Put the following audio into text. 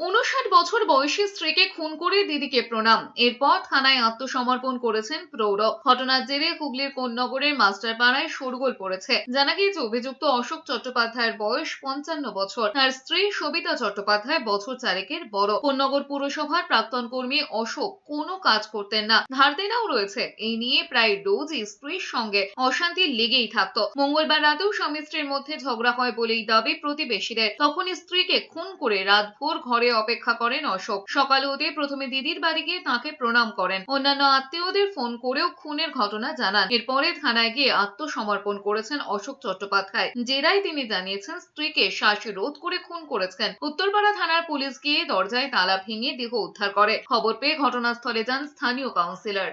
উনষাট বছর বয়সী স্ত্রীকে খুন করে দিদিকে প্রণাম। এরপর থানায় আত্মসমর্পণ করেছেন প্রৌঢ়। ঘটনার জেরে হুগলির কোন্নগরের মাস্টারপাড়ায় শোরগোল পড়েছে। জানা গিয়েছে, অভিযুক্ত অশোক চট্টোপাধ্যায়ের বয়স পঞ্চান্ন বছর। তার স্ত্রী সবিতা চট্টোপাধ্যায় বছর চারেকের বড়। কোন্নগর পুরসভার প্রাক্তন কর্মী অশোক কোনো কাজ করতেন না। ধার দেনাও রয়েছে। এই নিয়ে প্রায় রোজই স্ত্রীর সঙ্গে অশান্তি লেগেই থাকতো। মঙ্গলবার রাতেও স্বামী স্ত্রীর মধ্যে ঝগড়া হয় বলেই দাবি প্রতিবেশীদের। তখন স্ত্রীকে খুন করে রাতভোর ঘরে অপেক্ষা করেন অশোক। সকালে হতে প্রথমে দিদির বাড়ি গিয়ে তাকে প্রণাম করেন। অন্যান্য আত্মীয়দের ফোন করেও খুনের ঘটনা জানান। এরপরে থানায় গিয়ে আত্মসমর্পণ করেছেন অশোক চট্টোপাধ্যায়। জেরাই তিনি জানিয়েছেন, স্ত্রীকে শ্বাসরোধ করে খুন করেছেন। উত্তরপাড়া থানার পুলিশ গিয়ে দরজায় তালা ভেঙে দেহ উদ্ধার করে। খবর পেয়ে ঘটনাস্থলে যান স্থানীয় কাউন্সিলর।